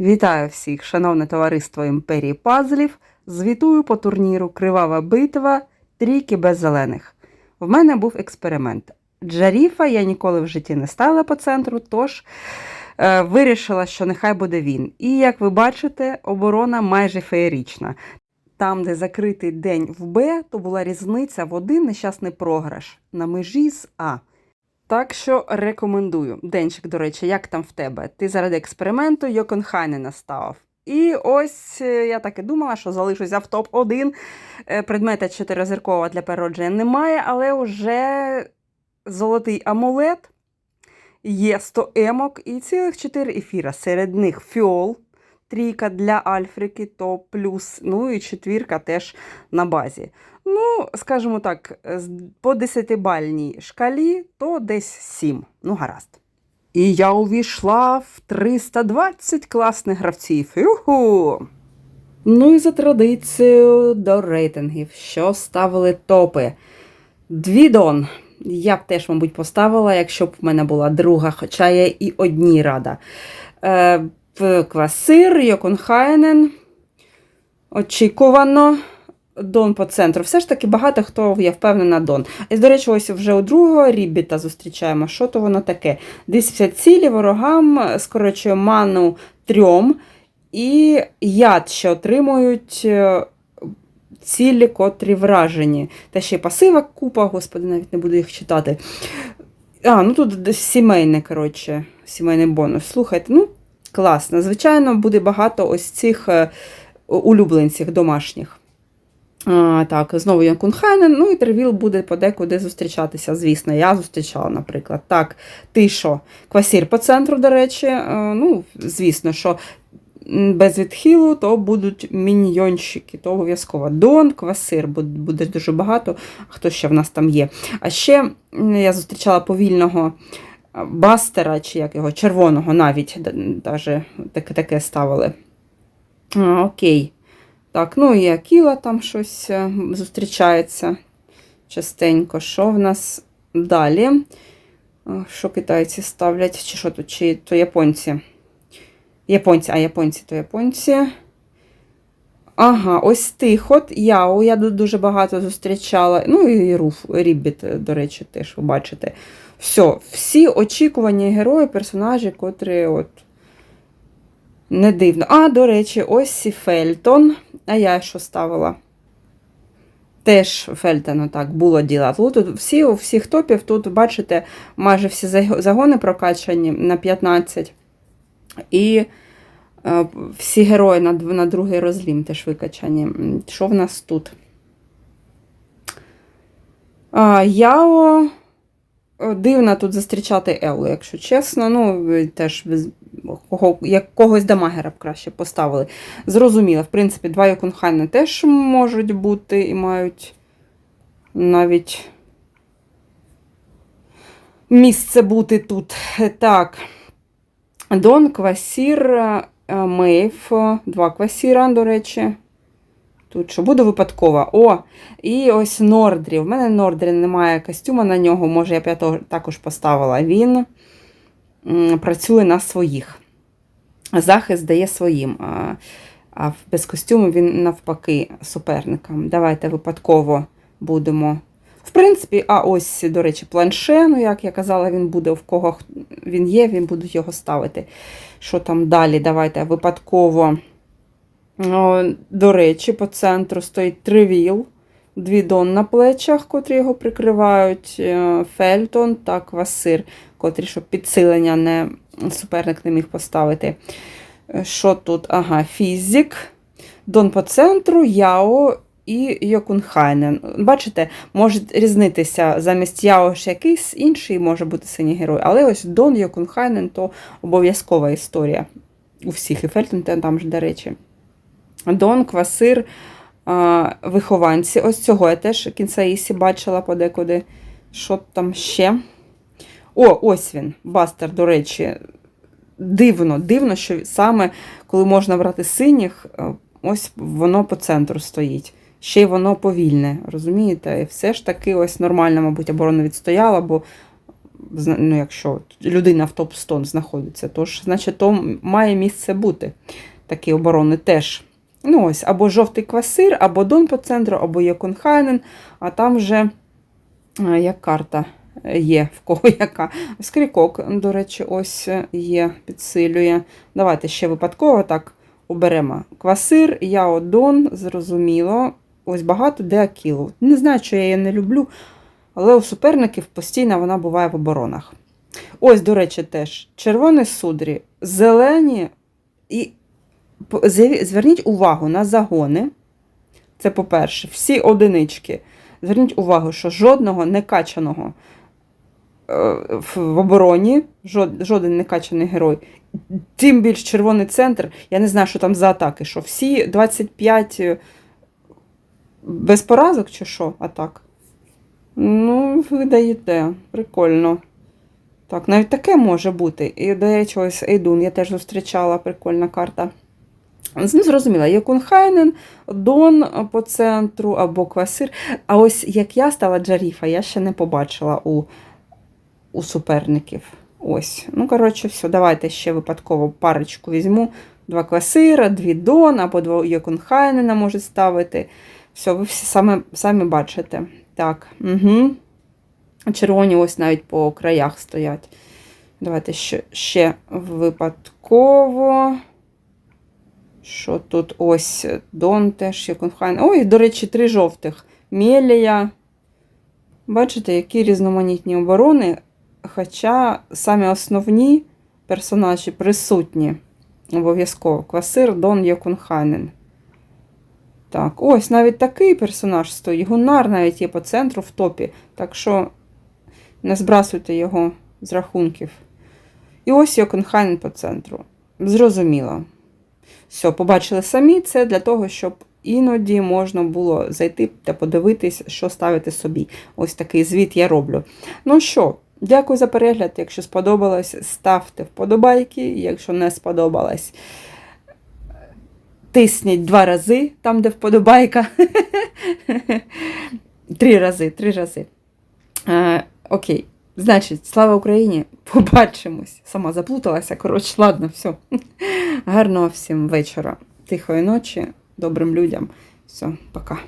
Вітаю всіх, шановне товариство імперії пазлів. Звітую по турніру Кривава битва трійки без зелених. В мене був експеримент. Джаріфа я ніколи в житті не ставила по центру, тож е, вирішила, що нехай буде він. І як ви бачите, оборона майже феєрична. Там, де закритий день в Б, то була різниця в один нещасний програш на межі з А. Так що рекомендую. Денчик, до речі, як там в тебе? Ти заради експерименту Йоконхайнена ставив. І ось е, я так і думала, що залишуся в топ-1. Е, Предмета чотиризіркового для переродження немає, але вже золотий амулет, є 100 емок і цілих 4 ефіра. Серед них фіол, трійка для Альфрики, то плюс, ну і четвірка теж на базі. Ну, скажімо так, по 10-бальній шкалі, то десь 7. Ну, гаразд. І я увійшла в 320 класних гравців. Юху! Ну і за традицією до рейтингів, що ставили топи. Двідон. Я б теж, мабуть, поставила, якщо б в мене була друга, хоча я і одній рада. Е, Квасир, Йоконхайнен. Очікувано. Дон по центру. Все ж таки багато хто, я впевнена, Дон. І, до речі, ось вже у другого Рібіта зустрічаємо. Що то воно таке? 250 цілі ворогам, скорочує ману трьом. І яд, що отримують е, цілі, котрі вражені. Та ще й пасива купа, господи, навіть не буду їх читати. А, ну тут сімейне, коротше, сімейний бонус. Слухайте, ну, класно. Звичайно, буде багато ось цих е, улюбленців домашніх. А, так, знову Янкунхайнен, ну і Тервіл буде подекуди зустрічатися, звісно. Я зустрічала, наприклад. Так, ти що? Квасір по центру, до речі. е, Ну, звісно, що без відхилу, то будуть міньйонщики, то обов'язково. Дон, квасир, буде, дуже багато. Хто ще в нас там є? А ще я зустрічала повільного бастера, чи як його, червоного навіть, даже таке, таке ставили. А, окей. Так, ну і Акіла там щось е, зустрічається частенько. Що в нас далі? Е, Що китайці ставлять? Чи що тут? Чи то японці? Японці, а японці то японці. Ага, ось тих от Яо я ду- дуже багато зустрічала. Ну і Руф, Ріббіт, до речі, теж ви бачите. Все, всі очікувані герої, персонажі, котрі от не дивно. А, до речі, ось і Фельтон. А я що ставила? Теж Фельтону так було діла. Тут всі, у всіх топів, тут, бачите, майже всі загони прокачані на 15. І е, всі герої на, на другий розлім теж викачані. Що в нас тут? А, Яо. Дивно тут зустрічати Еллу, якщо чесно. Ну, теж кого, як когось дамагера б краще поставили. Зрозуміло, в принципі, два Йокунхайна теж можуть бути і мають навіть місце бути тут. Так. Дон, Квасір, е, Мейв, два Квасіра, до речі. Тут що буде випадково. О, і ось Нордрі. В мене Нордрі немає костюма на нього, може, я б я також поставила. Він працює на своїх. Захист дає своїм. А, без костюму він навпаки суперникам. Давайте випадково будемо. В принципі, а ось, до речі, планше, ну, як я казала, він буде в кого він є, він будуть його ставити. Що там далі? Давайте випадково. До речі, по центру стоїть тривіл, дві дон на плечах, котрі його прикривають, е, Фельтон та Квасир, котрі, щоб підсилення не, суперник не міг поставити. Е, Що тут? Ага, фізик, Дон по центру, Яо і Йокунхайнен. Бачите, може різнитися замість Яо ж якийсь інший може бути синій герой, але ось Дон Йокунхайнен то обов'язкова історія у всіх. І Фельтон там ж, до речі. Дон, Квасир, вихованці. Ось цього я теж кінцаїсі бачила подекуди. Що там ще? О, ось він, Бастер, до речі. Дивно, дивно, що саме коли можна брати синіх, е, ось воно по центру стоїть. Ще й воно повільне, розумієте? І все ж таки ось нормально, мабуть, оборона відстояла, бо ну, якщо людина в топ-100 знаходиться, то ж, значить, то має місце бути. Такі оборони теж. Ну, ось, або жовтий квасир, або Дон по центру, або Єконхайнен, а там вже е, як карта є, в кого яка. Скрікок, до речі, ось є, підсилює. Давайте ще випадково так оберемо. Квасир, Яо Дон, зрозуміло. Ось багато де Акілу. Не знаю, що я її не люблю, але у суперників постійно вона буває в оборонах. Ось, до речі, теж червоні судрі, зелені і зверніть увагу на загони. Це по-перше, всі одинички. Зверніть увагу, що жодного некачаного е, в обороні, жод- жоден некачаний герой. Тим більш червоний центр. Я не знаю, що там за атаки. Що всі 25 е, без поразок чи що атак? Ну, ви даєте. Прикольно. Так, навіть таке може бути. І, до речі, ось Ейдун я теж зустрічала, прикольна карта. Ну, зрозуміла, Якунхайнен, Дон по центру або Квасир. А ось як я стала Джаріфа, я ще не побачила у, у суперників. Ось. Ну, коротше, все, давайте ще випадково парочку візьму. Два Квасира, дві Дон, або два Якунхайнена може ставити. Все, ви всі самі, самі бачите. Так. Угу. Червоні ось навіть по краях стоять. Давайте ще, ще випадково. Що тут ось Дон теж Якунхайн. Ой, до речі, три жовтих. Мелія. Бачите, які різноманітні оборони. Хоча самі основні персонажі присутні. Обов'язково. Квасир, Дон Якунхайнен. Так, ось навіть такий персонаж стоїть. Гунар навіть є по центру в топі. Так що не збрасуйте його з рахунків. І ось Йокенхайнен по центру. Зрозуміло. Все, побачили самі це для того, щоб іноді можна було зайти та подивитись, що ставити собі. Ось такий звіт я роблю. Ну що, дякую за перегляд. Якщо сподобалось, ставте вподобайки. Якщо не сподобалось, тисніть два рази там, де вподобайка. Три рази, три рази. Е, окей. Значить, слава Україні! Побачимось. Сама заплуталася. Коротше, ладно, все. Гарного всім вечора, тихої ночі, добрим людям. Все, пока.